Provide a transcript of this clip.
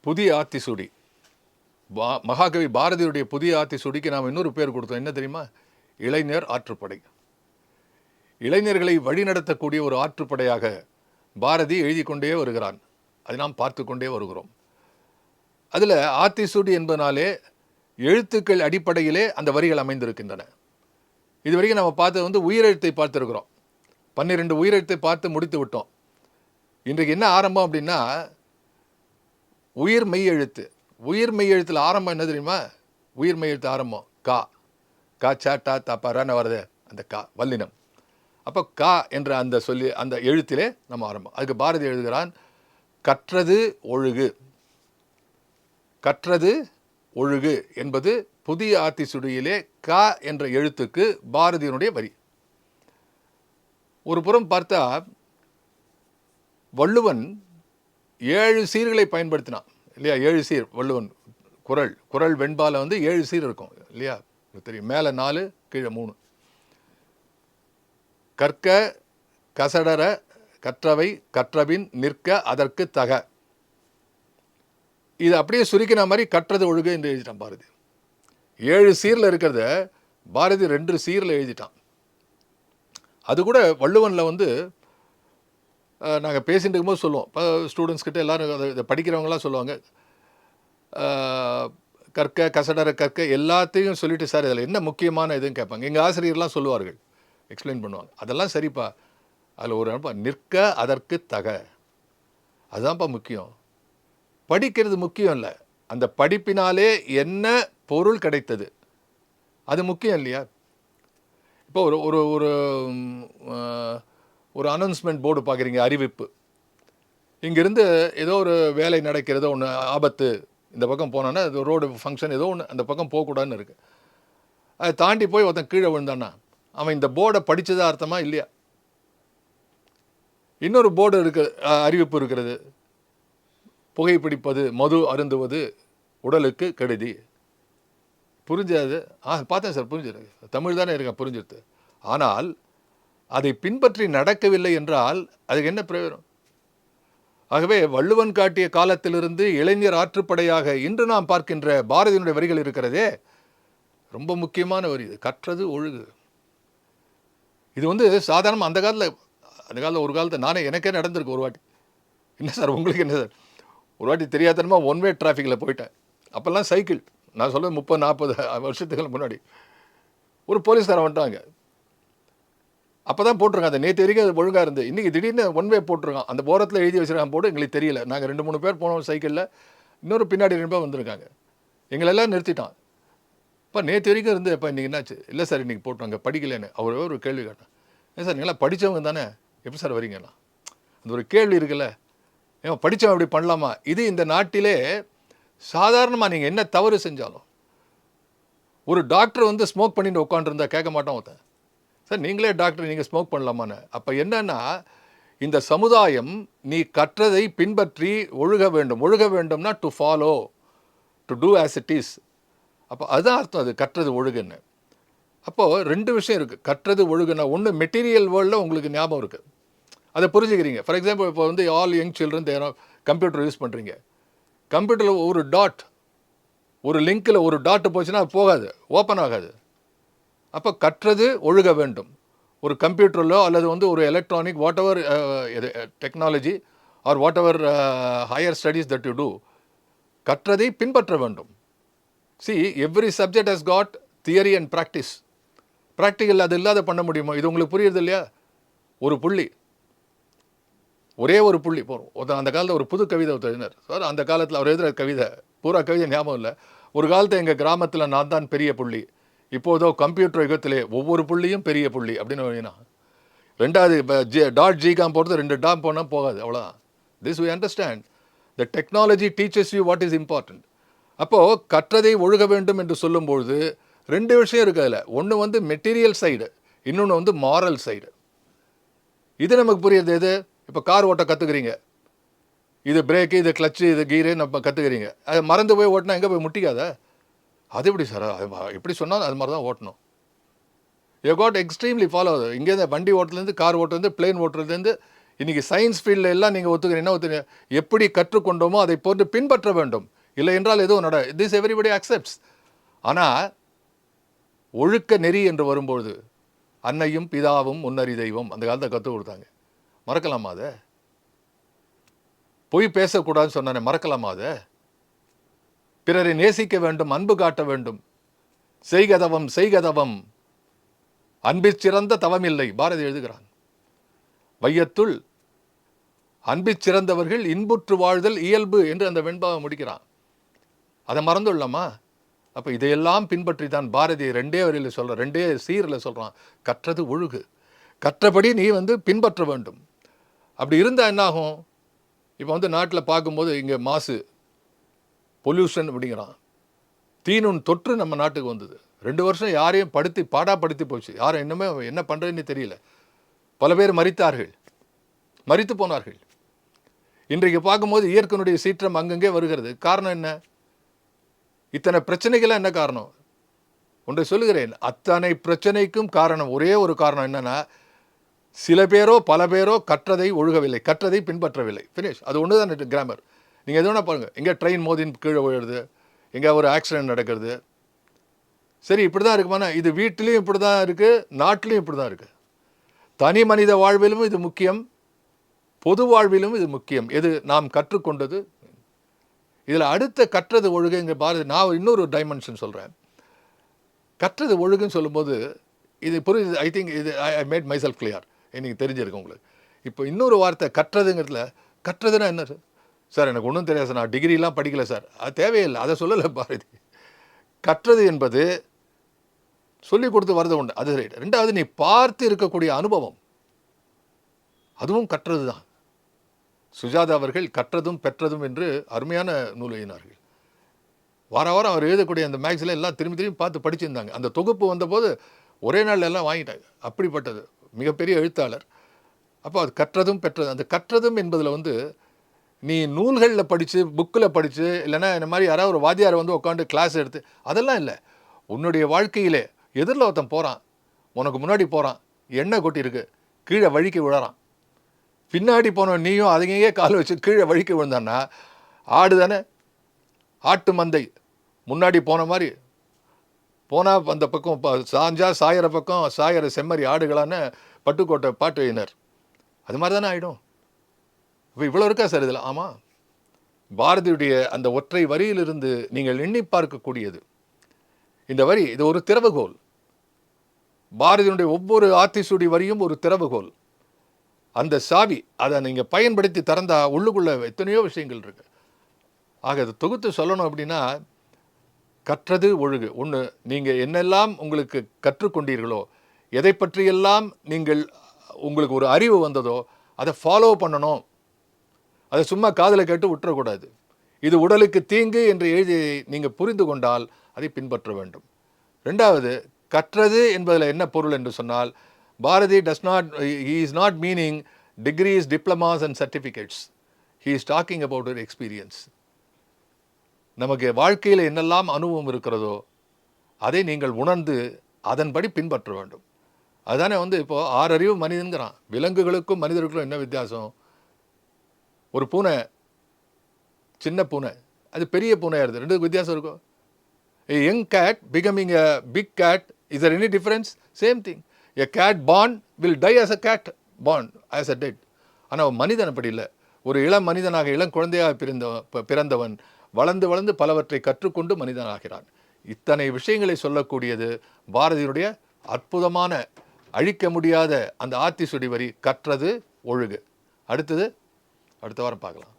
புதிய ஆத்திசூடி பா மகாகவி பாரதியுடைய புதிய ஆத்திசூடிக்கு நாம் இன்னொரு பேர் கொடுத்தோம். என்ன தெரியுமா? இளைஞர் ஆற்றுப்படை. இளைஞர்களை வழிநடத்தக்கூடிய ஒரு ஆற்றுப்படையாக பாரதி எழுதி கொண்டே வருகிறான். அதை நாம் பார்த்து கொண்டே வருகிறோம். அதில் ஆத்திசூடி என்பதனாலே எழுத்துக்கள் அடிப்படையிலே அந்த வரிகள் அமைந்திருக்கின்றன. இதுவரைக்கும் நம்ம பார்த்தது வந்து உயிரெழுத்தை பார்த்துருக்குறோம். பன்னிரெண்டு உயிரெழுத்தை பார்த்து முடித்து விட்டோம். இன்றைக்கு என்ன ஆரம்பம் அப்படின்னா உயிர் மெய் எழுத்து. உயிர் மெய் எழுத்தில் ஆரம்பம் என்ன தெரியுமா? உயிர் மெய் எழுத்து ஆரம்பம். கா. கா சாட்டா தாப்பாரான தா வருது அந்த கா வல்லினம். அப்போ கா என்ற அந்த சொல்லி அந்த எழுத்திலே நம்ம ஆரம்பம். அதுக்கு பாரதி எழுதுகிறான் கற்றது ஒழுகு. கற்றது ஒழுகு என்பது புதிய ஆத்தி சுடியிலே க என்ற எழுத்துக்கு பாரதியினுடைய வரி. ஒரு புறம் பார்த்தா வள்ளுவன் ஏழு சீர்களை பயன்படுத்தினான் இல்லையா? ஏழு சீர் வள்ளுவன் குரல் குரல் வெண்பால வந்து ஏழு சீர் இருக்கும் இல்லையா? தெரியும். மேலே நாலு கீழே மூணு. கற்க கசடர கற்றவை கற்றபின் நிற்க அதற்கு தக. இது அப்படியே சுருக்கின மாதிரி கற்றது ஒழுகு என்று எழுதிட்டான் பாரதி. ஏழு சீரில் இருக்கிறத பாரதி ரெண்டு சீரில் எழுதிட்டான். அது கூட வள்ளுவனில் வந்து நாங்கள் பேசிட்டு இருக்கும்போது சொல்லுவோம். இப்போ ஸ்டூடெண்ட்ஸ் கிட்ட எல்லோரும் அதை இதை படிக்கிறவங்களாம் சொல்லுவாங்க. கற்க கசடர கற்க எல்லாத்தையும் சொல்லிவிட்டு சார் இதில் என்ன முக்கியமான இதுன்னு கேட்பாங்க. எங்கள் ஆசிரியர்லாம் சொல்லுவார்கள். எக்ஸ்பிளைன் பண்ணுவாங்க. அதெல்லாம் சரிப்பா. அதில் ஒரு அனுப்பா நிற்க அதற்கு தக. அதுதான்ப்பா முக்கியம். படிக்கிறது முக்கியம் இல்லை. அந்த படிப்பினாலே என்ன பொருள் கிடைத்தது? அது முக்கியம் இல்லையா? இப்போ ஒரு ஒரு ஒரு ஒரு அனௌன்ஸ்மெண்ட் போர்டு பார்க்குறீங்க அறிவிப்பு. இங்கேருந்து ஏதோ ஒரு வேலை நடக்கிறது ஒன்று ஆபத்து இந்த பக்கம் போனோன்னா அது ரோடு ஃபங்க்ஷன் ஏதோ ஒன்று அந்த பக்கம் போகக்கூடாதுன்னு இருக்குது அதை தாண்டி போய் ஒருத்தன் கீழே விழுந்தானா அவன் இந்த போர்டை படித்ததா அர்த்தமாக இல்லையா? இன்னொரு போர்டு இருக்கு அறிவிப்பு இருக்கிறது. புகைப்பிடிப்பது மது அருந்துவது உடலுக்கு கெடுதி. புரிஞ்சாது? ஆ பார்த்தேன் சார் புரிஞ்சிருக்கு தமிழ் தானே இருக்கேன் புரிஞ்சிருது ஆனால் அதை பின்பற்றி நடக்கவில்லை என்றால் அதுக்கு என்ன பிரயோஜனம்? ஆகவே வள்ளுவன் காட்டிய காலத்திலிருந்து இளைஞர் ஆற்றுப்படையாக இன்று நாம் பார்க்கின்ற பாரதியினுடைய வரிகள் இருக்கிறதே ரொம்ப முக்கியமான வரி இது கற்றது ஒழுகு. இது வந்து சாதாரணமாக அந்த காலத்தில் அந்த காலத்தில் ஒரு காலத்தில் நானே எனக்கே நடந்திருக்கு ஒரு வாட்டி. என்ன சார் உங்களுக்கு என்ன சார்? ஒரு வாட்டி தெரியாதனமாக ஒன் வே டிராஃபிக்கில் போயிட்டேன். அப்போல்லாம் சைக்கிள் நான் சொல்ல முப்பது நாற்பது வருஷத்துக்கு முன்னாடி. ஒரு போலீஸ்காரன் வந்துட்டாங்க. அப்போ தான் போட்டிருக்காங்க. அந்த நேற்று வரைக்கும் அது ஒழுங்காக இருந்து. இன்றைக்கி திடீர்னு ஒன் வே போட்டிருக்கான். அந்த ஓரத்தில் எழுதி வச்சுருக்கான் போட்டு எங்களுக்கு தெரியல. நாங்கள் ரெண்டு மூணு பேர் போனோம் சைக்கிளில் இன்னொரு பின்னாடி ரெண்டு பேர் வந்திருக்காங்க. எங்களெல்லாம் நிறுத்திட்டான். இப்போ நேற்று வரைக்கும் இருந்து இப்போ இன்றைக்கி என்னாச்சு? இல்லை சார் இன்றைக்கி போட்டாங்க படிக்கலைன்னு. அவர் ஒரு கேள்வி கேட்டேன். ஏன் சார் நீங்களாம் படித்தவங்க தானே? எப்படி சார் வரீங்கண்ணா அந்த ஒரு கேள்வி இருக்குல்ல. ஏன் படித்தவன் அப்படி பண்ணலாமா? இது இந்த நாட்டிலே சாதாரணமாக நீங்கள் என்ன தவறு செஞ்சாலும் ஒரு டாக்டர் வந்து ஸ்மோக் பண்ணிட்டு உட்காந்துருந்தா கேட்க மாட்டான் ஒருத்தன். சார் நீங்களே டாக்டர் நீங்கள் ஸ்மோக் பண்ணலாமான்னு. அப்போ என்னன்னா இந்த சமுதாயம் நீ கற்றதை பின்பற்றி ஒழுக வேண்டும். ஒழுக வேண்டும்னா to follow to do as it is அப்போ அதுதான் அர்த்தம் அது கற்றது ஒழுகுன்னு. அப்போது ரெண்டு விஷயம் இருக்குது கற்றது ஒழுகுன்னா ஒன்று மெட்டீரியல் வேர்ல்டில் உங்களுக்கு ஞாபகம் இருக்குது அதை புரிஞ்சுக்கிறீங்க. ஃபார் எக்ஸாம்பிள் இப்போ வந்து all young children they're computer use பண்ணுறீங்க கம்ப்யூட்டரில் ஒரு டாட் ஒரு லிங்க்கில் ஒரு டாட் போச்சுன்னா அது போகாது. ஓப்பன் ஆகாது. அப்போ கற்றது ஒழுக வேண்டும். ஒரு கம்ப்யூட்டரிலோ அல்லது வந்து ஒரு electronic whatever technology or whatever higher studies that you do கற்றதை பின்பற்ற வேண்டும். See every subject has got theory and practice practical அது இல்லாத பண்ண முடியுமா? இது உங்களுக்கு புரியுறது இல்லையா? ஒரு புள்ளி. ஒரே ஒரு புள்ளி போகிறோம் அந்த காலத்தில் ஒரு புது கவிதை எழுதினார். சார் அந்த காலத்தில் அவர் எழுதுகிற கவிதை பூரா கவிதை ஞாபகம் இல்லை. ஒரு காலத்தில் எங்கள் கிராமத்தில் நான் தான் பெரிய புள்ளி. இப்போதோ கம்ப்யூட்டர் யுகத்திலே ஒவ்வொரு புள்ளியும் பெரிய புள்ளி அப்படின்னு எழுதினா ரெண்டாவது இப்போ ஜி டாட் ஜிகாம் போகிறது ரெண்டு டாம் போனால் போகாது அவ்வளோதான் this we understand the technology teachers you what is important அப்போது கற்றதை ஒழுக வேண்டும் என்று சொல்லும்பொழுது ரெண்டு விஷயம் இருக்குது அதில். ஒன்று வந்து மெட்டீரியல் சைடு இன்னொன்று வந்து மாரல் சைடு இது நமக்கு புரியுது எது? இப்போ கார் ஓட்ட கற்றுக்குறீங்க இது பிரேக்கு இது கிளச்சு இது கீரு நம்ம கற்றுக்குறீங்க அதை மறந்து போய் ஓட்டினா எங்கே போய் முட்டிக்காதா? அது எப்படி சார்? அது எப்படி சொன்னாலும் அது மாதிரி தான் ஓட்டணும் யூ காட் எக்ஸ்ட்ரீம்லி ஃபாலோ இங்கேருந்து வண்டி ஓட்டுலேருந்து கார் ஓட்டுறது பிளேன் ஓட்டுறதுலேருந்து இன்றைக்கி சயின்ஸ் ஃபீல்டில் எல்லாம் நீங்கள் ஒத்துக்கிறீங்க. என்ன ஒத்துக்கிறீங்க? எப்படி கற்றுக்கொண்டோமோ அதை போட்டு பின்பற்ற வேண்டும். இல்லை என்றால் எதுவும் நட திஸ் எவரிபடி அக்செப்ட்ஸ் ஆனால் ஒழுக்க நெறி என்று வரும்பொழுது அன்னையும் பிதாவும் முன்னறி தெய்வம் அந்த காலத்தை கற்றுக் கொடுத்தாங்க. மறக்கலாமா அதை? பொய் பேசக்கூடாதுன்னு சொன்னானே மறக்கலாமா அதை? பிறரை நேசிக்க வேண்டும் அன்பு காட்ட வேண்டும். செய்கதவம் செய்கதவம். அன்பிற் சிறந்த தவம் இல்லை பாரதி எழுதுகிறான். வையத்துள் அன்பிற் சிறந்தவர்கள் இன்புற்று வாழ்தல் இயல்பு என்று அந்த வெண்பாவை முடிக்கிறான். அதை மறந்துள்ளமா அப்போ இதையெல்லாம் பின்பற்றி தான் பாரதி ரெண்டே வரியில் சொல்கிற ரெண்டே சீரில் சொல்கிறான் கற்றது ஒழுகு. கற்றபடி நீ வந்து பின்பற்ற வேண்டும். அப்படி இருந்தால் என்னாகும்? இப்போ வந்து நாட்டில் பார்க்கும்போது இங்கே மாசு பொல்யூஷன் அப்படிங்கிறான். தீநுண் தொற்று நம்ம நாட்டுக்கு வந்தது. ரெண்டு வருஷம் யாரையும் படுத்தி பாடாப்படுத்தி போச்சு. யாரும் இன்னுமே என்ன பண்ணுறதுன்னு தெரியல. பல பேர் மறித்தார்கள் மறித்து போனார்கள். இன்றைக்கு பார்க்கும்போது இயற்கையினுடைய சீற்றம் அங்கங்கே வருகிறது. காரணம் என்ன? இத்தனை பிரச்சனைகள்லாம் என்ன காரணம்? ஒன்றை சொல்லுகிறேன். அத்தனை பிரச்சனைக்கும் காரணம் ஒரே ஒரு காரணம் என்னென்னா சில பேரோ பல பேரோ கற்றதை ஒழுகவில்லை. கற்றதை பின்பற்றவில்லை. ஃபினிஷ் அது ஒன்று தான் கிராமர் நீங்கள் எது வேணால் பாருங்கள் எங்கே ட்ரெயின் மோதின் கீழே விழுது எங்கே ஒரு ஆக்சிடென்ட் நடக்கிறது. சரி இப்படி தான் இருக்குமாண்ணா இது வீட்டிலையும் இப்படி தான் இருக்குது நாட்டிலையும் இப்படி தான் இருக்குது தனி மனித வாழ்விலும் இது முக்கியம் பொது வாழ்விலும் இது முக்கியம். எது நாம் கற்றுக்கொண்டது? இதில் அடுத்த கற்றது ஒழுகுங்க பாரதி நான் இன்னொரு டைமென்ஷன் சொல்கிறேன் கற்றது ஒழுகுன்னு சொல்லும்போது இது புரியுது ஐ திங்க் இது ஐ மேட் மைசெல்ஃப் கிளியர் எனக்கு தெரிஞ்சிருக்கு உங்களுக்கு. இப்போ இன்னொரு வார்த்தை கற்றதுங்கிறதுல கற்றதுன்னா என்ன சார் எனக்கு ஒன்றும் தெரியாது சார். நான் டிகிரிலாம் படிக்கல சார். அது தேவையில்லை. அதை சொல்லலை பாரதி. கற்றது என்பது சொல்லி கொடுத்து வரது உண்டு. அது ரைட் ரெண்டாவது நீ பார்த்து இருக்கக்கூடிய அனுபவம். அதுவும் கற்றது தான். சுஜாதா அவர்கள் கற்றதும் பெற்றதும் என்று அருமையான நூல் எழுதினார்கள் வார வாரம் அவர் எழுதக்கூடிய அந்த மேக்ஸில் எல்லாம் திரும்பி திரும்பி பார்த்து படிச்சிருந்தாங்க. அந்த தொகுப்பு வந்தபோது ஒரே நாளில் எல்லாம் வாங்கிட்டாங்க. அப்படிப்பட்டது. மிகப்பெரிய எழுத்தாளர். அப்போ அது கற்றதும் பெற்றதும் அந்த கற்றதும் என்பதில் வந்து நீ நூல்களில் படித்து புக்கில் படித்து இல்லைன்னா இந்த மாதிரி யாராவது ஒரு வாத்தியார் வந்து உட்காந்து கிளாஸ் எடுத்து அதெல்லாம் இல்லை. உன்னுடைய வாழ்க்கையிலே எதிரில் ஒருத்தன் போகிறான் உனக்கு முன்னாடி போகிறான் எண்ணெய் கொட்டியிருக்கு. கீழே வழிக்கு விழறான். பின்னாடி போன நீயும் அதையே கால் வச்சு கீழே வழிக்கு விழுந்தான்னா ஆடு தானே ஆட்டு மந்தை. முன்னாடி போன மாதிரி. போனால் அந்த பக்கம் ப- சாஞ்சா சாயிற பக்கம் சாயிற செம்மறி ஆடுகளான பட்டுக்கோட்டை பாட்டு எழுதினார் அது மாதிரி தானே ஆகிடும் இப்போ இவ்வளோ இருக்கா சார் இதில்? ஆமாம் பாரதியுடைய அந்த ஒற்றை வரியிலிருந்து நீங்கள் எண்ணி பார்க்கக்கூடியது. இந்த வரி இது ஒரு திறவுகோல். பாரதியினுடைய ஒவ்வொரு ஆத்திசூடி வரியும் ஒரு திறவுகோல். அந்த சாவி அதை நீங்கள் பயன்படுத்தி திறந்தால் உள்ளுக்குள்ளே எத்தனையோ விஷயங்கள் இருக்கு. ஆக அதை தொகுத்து சொல்லணும் அப்படின்னா கற்றது ஒழுகு. ஒன்று நீங்கள் என்னெல்லாம் உங்களுக்கு கற்றுக்கொண்டீர்களோ எதை பற்றியெல்லாம் நீங்கள் உங்களுக்கு ஒரு அறிவு வந்ததோ அதை ஃபாலோ பண்ணணும். அதை சும்மா காதில் கேட்டு விட்டுறக்கூடாது. இது உடலுக்கு தீங்கு என்று எழுதி நீங்கள் புரிந்து கொண்டால் அதை பின்பற்ற வேண்டும். ரெண்டாவது கற்றது என்பதில் என்ன பொருள் என்று சொன்னால் Bharathi does not he is not meaning degrees diplomas and certificates he is talking about ஒரு எக்ஸ்பீரியன்ஸ் நமக்கு வாழ்க்கையில் என்னெல்லாம் அனுபவம் இருக்கிறதோ அதை நீங்கள் உணர்ந்து அதன்படி பின்பற்ற வேண்டும். அதுதானே வந்து இப்போது ஆறறிவு மனிதன்கிறான். விலங்குகளுக்கும் மனிதர்களுக்கும் என்ன வித்தியாசம்? ஒரு பூனை சின்ன பூனை அது பெரிய பூனையாக இருக்குது ரெண்டு வித்தியாசம் இருக்கும். Young cat becoming a big cat is is there any difference? Same thing. A cat born will die as a cat born, as a ஆனால் மனிதன் அப்படி இல்லை. ஒரு இளம் மனிதனாக இளம் குழந்தையாக பிறந்த பிறந்தவன் வளர்ந்து வளர்ந்து பலவற்றை கற்றுக்கொண்டு மனிதனாகிறான். இத்தனை விஷயங்களை சொல்லக்கூடியது பாரதியுடைய அற்புதமான அழிக்க முடியாத அந்த ஆத்திசுடி வரி கற்றது ஒழுகு. அடுத்தது அடுத்த வாரம் பார்க்கலாம்.